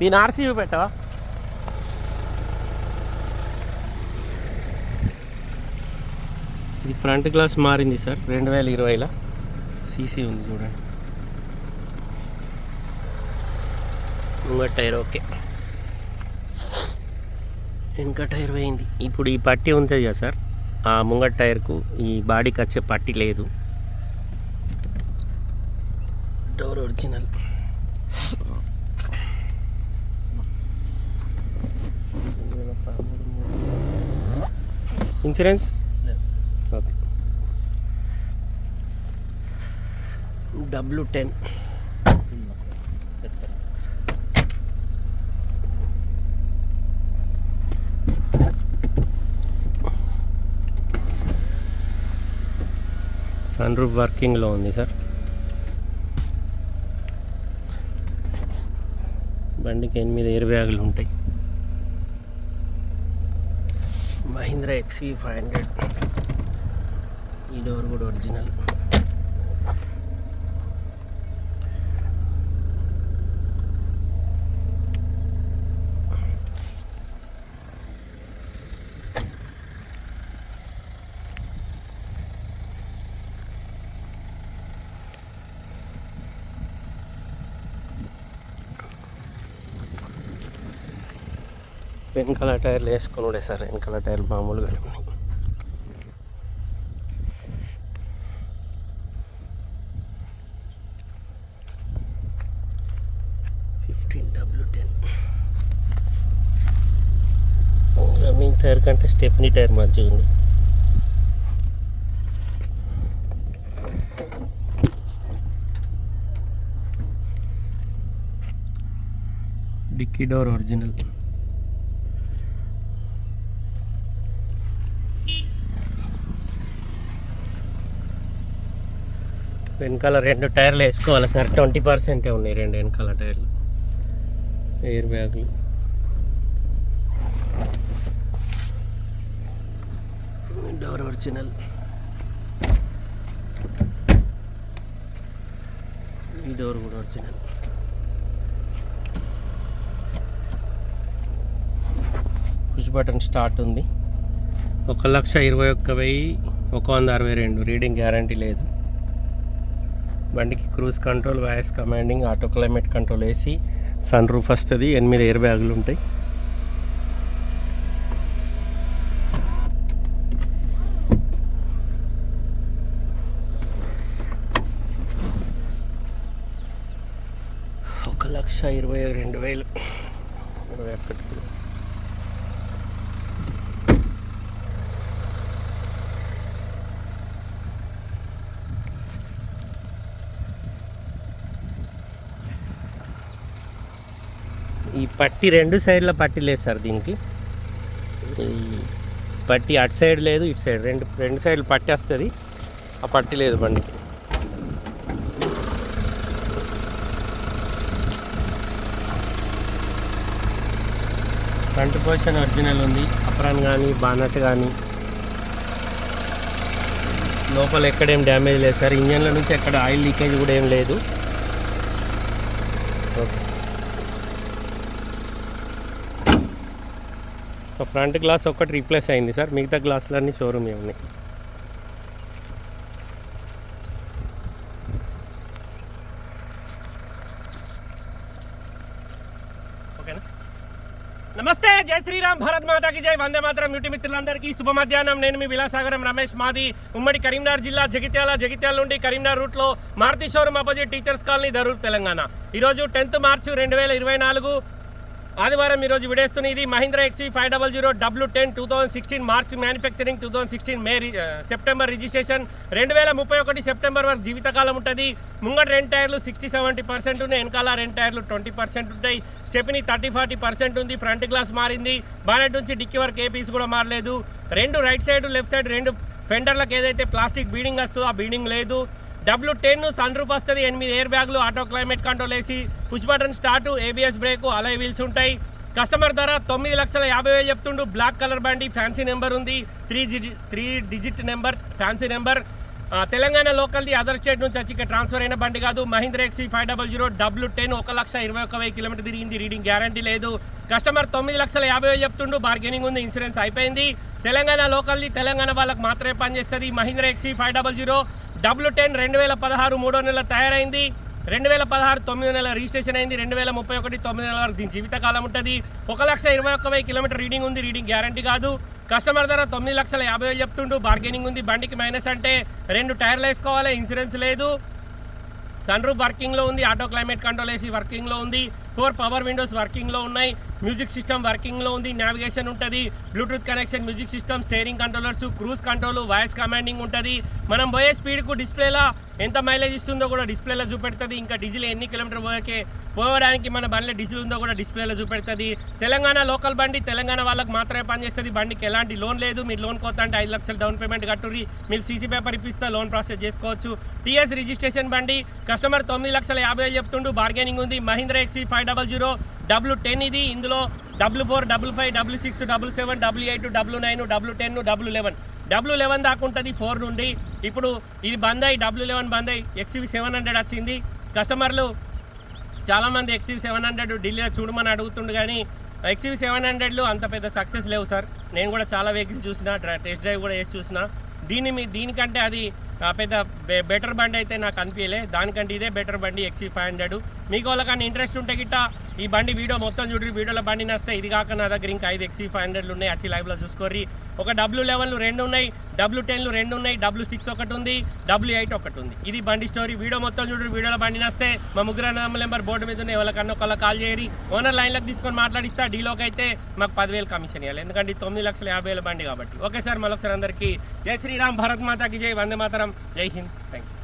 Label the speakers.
Speaker 1: దీని ఆర్సీ పెట్టవా? ఇది ఫ్రంట్ గ్లాస్ మారింది సార్. రెండు వేల ఇరవైలో? సీసీ ఉంది చూడండి. ముంగట టైర్ ఓకే. వెనక టైర్ పోయింది. ఇప్పుడు ఈ పట్టి ఉంటుంది కదా సార్ ఆ ముంగట టైర్కు ఈ బాడీకి వచ్చే పట్టి లేదు. Door original insurance? Okay. W ten. Sun roof వర్కింగ్లో ఉంది సార్ బండికి ఎనిమిది ఎయిర్ బ్యాగులు ఉంటాయి. మహీంద్రా ఎక్సీ ఫైవ్ హండ్రెడ్ ఈ డోర్ వెనకాల టైర్లు వేసుకుని సార్ వెనకాల టైర్లు మామూలుగానే ఉన్నాయి ఫిఫ్టీన్ డబ్ల్యూ టెన్ మీ టైర్ కంటే స్టెప్నీ టైర్ మంచిగా ఉంది. డిక్కీ డోర్ ఒరిజినల్ వెనకాల రెండు టైర్లు వేసుకోవాలి సార్. ట్వంటీ పర్సెంటే ఉన్నాయి రెండు వెనకాల టైర్లు. ఎయిర్ బ్యాగులు డోర్ ఒరిజినల్ ఈ డోర్ కూడా ఒరిజినల్ పుష్ బటన్ స్టార్ట్ ఉంది. ఒక లక్ష ఇరవై ఒక్క వెయ్యి ఒక వంద అరవై రెండు. రీడింగ్ గ్యారంటీ లేదు. బండికి cruise control voice commanding auto climate control వేసి సన్ రూఫ్ వస్తుంది ఎనిమిది ఎయిర్ బ్యాగులు ఉంటాయి. ఒక లక్ష ఇరవై రెండు వేలు. ఇరవై ఒకటి ఈ పట్టి రెండు సైడ్ల పట్టి లేదు సార్ దీనికి. ఈ పట్టి అటు సైడ్ లేదు ఇటు సైడ్ రెండు రెండు సైడ్లు పట్టి వస్తుంది. ఆ పట్టి లేదు బండికి. ఫ్రంట్ పొజిషన్ ఒరిజినల్ ఉంది. అప్రాన్ కానీ బానట్ కానీ లోపల ఎక్కడేం డ్యామేజ్ లేదు సార్. ఇంజన్ల నుంచి ఎక్కడ ఆయిల్ లీకేజ్ కూడా ఏం లేదు. ఓకే. ఒక ఫ్రంట్ గ్లాస్ ఒక్కటి రీప్లేస్ అయింది సార్. మిగతా గ్లాసులన్నీ షోరూమ్ ఉన్నాయి. ఓకేనా? నమస్తే జై శ్రీరామ్ భారత్ మాతాకి జై. వందే మాత్రం యూటి మిత్రులందరికీ శుభ మధ్యాహ్నం. నేను మీ విలాసాగరం రమేష్ మాది. ఉమ్మడి కరీంనగర్ జిల్లా జగిత్యాల జగిత్యాల నుండి కరీంనగర్ రూట్లో Maruti showroom opposite teachers colony Darur Telangana. ఈరోజు టెన్త్ మార్చి రెండు వేల ఇరవై నాలుగు. ఆదివారం ఈరోజు విడేస్తున్న ఇది Mahindra XUV five double zero W ten two thousand sixteen March manufacturing two thousand sixteen May September registration రెండు వేల ముప్పై ఒకటి సెప్టెంబర్ వరకు జీవితకాలం ఉంటుంది. ముంగట రెండు టైర్లు సిక్స్టీ సెవెంటీ పర్సెంట్ ఉన్నాయి. వెనకాల రెండు టైర్లు ట్వంటీ పర్సెంట్ ఉంటాయి. స్టెప్ని థర్టీ ఫార్టీ పర్సెంట్ ఉంది. ఫ్రంట్ గ్లాస్ మారింది. బానెట్ నుంచి డిక్కీ వరకు ఏ పీస్ కూడా మారలేదు. రెండు రైట్ సైడ్ లెఫ్ట్ సైడ్ రెండు ఫెండర్లకు ఏదైతే ప్లాస్టిక్ బీడింగ్ వస్తుందో ఆ బీడింగ్ లేదు. డబ్ల్యూ టెన్ సన్ రూఫ్ వస్తుంది. ఎనిమిది ఎయిర్ బ్యాగులు ఆటో క్లైమేట్ కంట్రోల్ వేసి push button start ABS brake alloy wheels ఉంటాయి. కస్టమర్ ధర తొమ్మిది లక్షల యాభై వేలు చెప్తుండు. బ్లాక్ కలర్ బండి ఫ్యాన్సీ నెంబర్ ఉంది. Three three digit number fancy number Telangana లోకల్ది other state నుంచి వచ్చి ట్రాన్స్ఫర్ అయిన బండి కాదు. Mahindra XUV five double zero W ten ఒక లక్ష ఇరవై ఒక్క వెయ్యి కిలోమీటర్ తిరిగింది. రీడింగ్ గ్యారంటీ లేదు. కస్టమర్ తొమ్మిది లక్షల యాభై వేలు చెప్తుండు. బార్గెనింగ్ ఉంది ఇన్సూరెన్స్ అయిపోయింది. తెలంగాణ లోకల్ది తెలంగాణ వాళ్ళకి మాత్రమే పనిచేస్తుంది. Mahindra XUV five double zero W ten రెండు వేల పదహారు మూడో నెల తయారైంది. రెండు వేల పదహారు తొమ్మిది నెలల రిజిస్ట్రేషన్ అయింది. రెండు వేల ముప్పై ఒకటి తొమ్మిది నెలల వరకు దీని జీవితకాలం ఉంటుంది. ఒక లక్ష ఇరవై ఒక్క వెయ్యి కిలోమీటర్ రీడింగ్ ఉంది. రీడింగ్ గ్యారంటీ కాదు. కస్టమర్ ధర తొమ్మిది లక్షల యాభై వేలు చెప్తుండు. బార్గెనింగ్ ఉంది. బండికి మైనస్ అంటే రెండు టైర్లు వేసుకోవాలి. ఇన్సూరెన్స్ లేదు. సన్ రూఫ్ వర్కింగ్లో ఉంది. ఆటో క్లైమేట్ కంట్రోల్ ఏసీ వర్కింగ్లో ఉంది. ఫోర్ పవర్ విండోస్ వర్కింగ్లో ఉన్నాయి. మ్యూజిక్ సిస్టమ్ వర్కింగ్లో ఉంది. నావిగేషన్ ఉంటుంది. Bluetooth connection music system steering controllers cruise control voice commanding ఉంటుంది. మనం పోయే స్పీడ్కు డిస్ప్లేలో ఎంత మైలేజ్ ఇస్తుందో కూడా డిస్ప్లేలో చూపెడుతుంది. ఇంకా డీజిల్ ఎన్ని కిలోమీటర్ పోయకే పోవడానికి మన బండిలో డీజిల్ ఉందో కూడా డిస్ప్లేలో చూపెడుతుంది. తెలంగాణ లోకల్ బండి తెలంగాణ వాళ్ళకి మాత్రమే పనిచేస్తుంది. బండికి ఎలాంటి లోన్ లేదు. మీరు లోన్ కొత్త అంటే ఐదు లక్షలు డౌన్ పేమెంట్ కట్టుర్రి. మీకు సీసీ పేపర్ ఇప్పిస్తే లోన్ ప్రాసెస్ చేసుకోవచ్చు. టీఎస్ రిజిస్ట్రేషన్ బండి కస్టమర్ తొమ్మిది లక్షల యాభై చెప్తుండు. బార్గెనింగ్ ఉంది. Mahindra XUV five double zero W ten ఇది. ఇందులో W four double five W six double seven W eight W nine W ten W eleven W eleven దాకా ఉంటుంది ఫోర్ నుండి. ఇప్పుడు ఇది బంద్ అయ్యి డబ్ల్యూ లెవెన్ బంద్ అయ్యి ఎక్స్వి సెవెన్ హండ్రెడ్ వచ్చింది. కస్టమర్లు చాలామంది ఎక్స్వి సెవెన్ హండ్రెడ్ ఢిల్లీలో చూడమని అడుగుతుండు కానీ ఎక్స్వి సెవెన్ హండ్రెడ్లు అంత పెద్ద సక్సెస్ లేవు సార్. నేను కూడా చాలా వెహికల్స్ చూసిన టెస్ట్ డ్రైవ్ కూడా వేసి చూసిన. దీని మీ దీనికంటే అది పెద్ద బె- బెటర్ బండి అయితే నాకు అనిపించలే. దానికంటే ఇదే బెటర్ బండి ఎక్సీ ఫైవ్ హండ్రెడ్ మీకు వాళ్ళకన్నా ఇంట్రెస్ట్ ఉంటే గిట్ట ఈ బండి వీడియో మొత్తం చూడండి వీడియోలో బండి నస్తే ఇది కాక నా దగ్గర ఇంకా ఐదు ఎక్సీ ఫైవ్ హండ్రెడ్లు ఉన్నాయి. వచ్చి లైవ్లో చూసుకోర్రి. ఒక డబ్ల్యూ లెవెన్లు రెండు ఉన్నాయి. డబ్ల్యూ టెన్లు రెండు ఉన్నాయి డబ్ల్యూ సిక్స్ ఒకటి ఉంది డబ్ల్యూ ఎయిట్ ఒకటి ఉంది. ఇది బండి స్టోరీ. వీడియో మొత్తం చూడండి వీడియోలో బండి నస్తే. మా ముగ్గురు నెంబర్ బోర్డు మీద ఉన్న ఎవరికన్నా ఒకళ్ళ కాల్ చేయరి ఓనర్ లైన్లోకి తీసుకొని మాట్లాడిస్తా డీలోకి అయితే మాకు పదివేలు కమిషన్ ఇవ్వాలి. ఎందుకంటే తొమ్మిది లక్షల యాభై వేల బండి కాబట్టి. ఓకే సార్ మరొకసారి అందరికీ. జై శ్రీరామ్ భారత్ మాతాకి జై వందే మాతరం. జై హింద్. Thank you